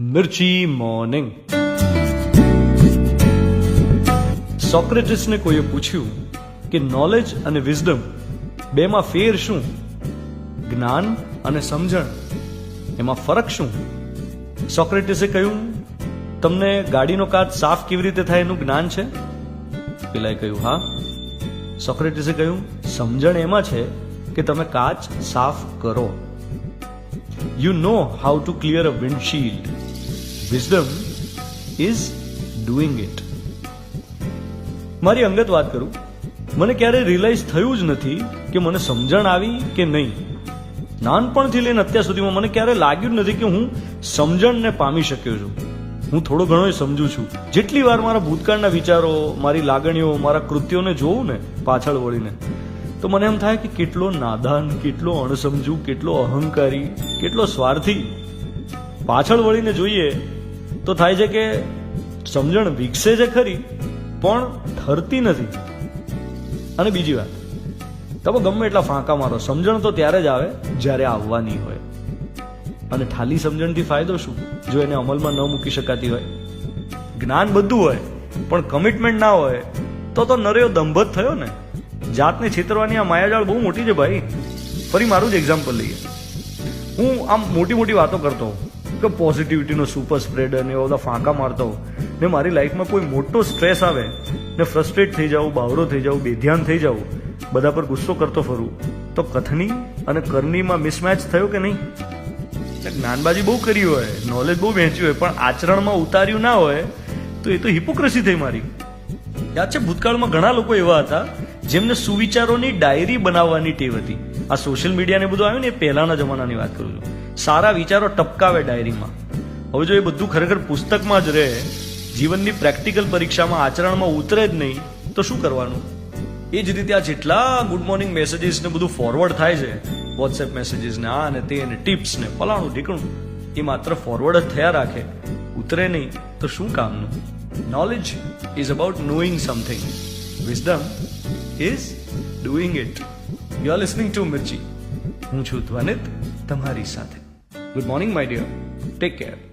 મિર્ચી morning સોક્રેટિસને કોઈએ પૂછ્યું કે નોલેજ અને વિઝડમ બેમાં ફેર શું? જ્ઞાન અને સમજણ એમાં ફરક શું? સોક્રેટિસે કહ્યું, તમને ગાડીનો કાચ સાફ કેવી રીતે થાય એનું જ્ઞાન છે? પેલાએ કહ્યું, હા. સોક્રેટિસે કહ્યું, સમજણ એમાં છે કે તમે કાચ સાફ કરો. You know how to clear a windshield. Wisdom is doing it મારી અંગત વાત કરું. મને ક્યારેય રિયલાઇઝ થયું જ નથી કે મને સમજણ આવી કે નહીં. નાનપણથી લઈને અત્યાર સુધીમાં મને ક્યારે લાગ્યું નથી કે હું સમજણને પામી શક્યો છું. હું થોડો ઘણો સમજુ છું. જેટલી વાર મારા ભૂતકાળના વિચારો, મારી લાગણીઓ, મારા કૃત્યોને જોઉં ને પાછળ વળીને, તો મને એમ થાય કે કેટલો નાદાન, કેટલો અણસમજુ, કેટલો અહંકારી, કેટલો સ્વાર્થી પાછળ વળીને જોઈએ તો થાય છે કે સમજણ વિકસે છે ખરી, પણ ઠરતી નથી. અને બીજી વાત, તમે ગમે એટલા ફાંકા મારો, સમજણ તો ત્યારે જ આવે જ્યારે આવવાની હોય. અને ઠાલી સમજણથી ફાયદો શું? જો એને અમલમાં ન મૂકી શકાતી હોય. જ્ઞાન બધું હોય, પણ કમિટમેન્ટ ના હોય, તો તો નરેયો દંભ જ થયો ને. જાતને છેતરવાની આ માયાજાળ બહુ મોટી છે ભાઈ. ફરી મારું જ એક્ઝામ્પલ લઈએ. હું આમ મોટી મોટી વાતો કરતો હોઉં. કે પોઝિટિવિટીનો સુપર સ્પ્રેડ અને એવા બધા ફાંકા મારતો હોઉં, ને મારી લાઈફમાં કોઈ મોટો સ્ટ્રેસ આવે, ને ફ્રસ્ટ્રેટ થઈ જાઉં બાવરો થઈ જાઉં, બેધ્યાન થઈ જાઉં, બધા પર ગુસ્સો કરતો ફરું, તો કથની અને કરનીમાં મિસમેચ થયો કે નહીં? જ્ઞાનબાજી બહુ કરી હોય નોલેજ બહુ વહેંચ્યું હોય, પણ આચરણમાં ઉતાર્યું ના હોય, તો એ તો હિપોક્રેસી થઈ મારી. યાદ છે, ભૂતકાળમાં ઘણા લોકો એવા હતા, જેમને સુવિચારોની ડાયરી બનાવવાની ટેવ હતી. આ સોશિયલ મીડિયાને બધું આવ્યું ને એ પહેલાના જમાનાની વાત કરું છું. સારા વિચારો ટપકાવે ડાયરીમાં. હવે જો એ બધું ખરેખર પુસ્તકમાં જ રહે, જીવનની પ્રેક્ટિકલ પરીક્ષામાં આચરણમાં ઉતરે જ નહીં, તો શું કરવાનું? એ જ રીતે આ જેટલા ગુડ મોર્નિંગ મેસેજીસ ને બધું ફોરવર્ડ થાય છે વોટ્સએપ મેસેજીસ ને આ ને તે ને ટિપ્સ ને ફલાણું ઢીકણું, એ માત્ર ફોરવર્ડ જ થયા રાખે. ઉતરે નહીં, તો શું કામનું? Knowledge is about knowing something wisdom is doing it you are listening to Mirchi હું છું ધ્વનિત. તમારી સાથે. Good morning my dear take care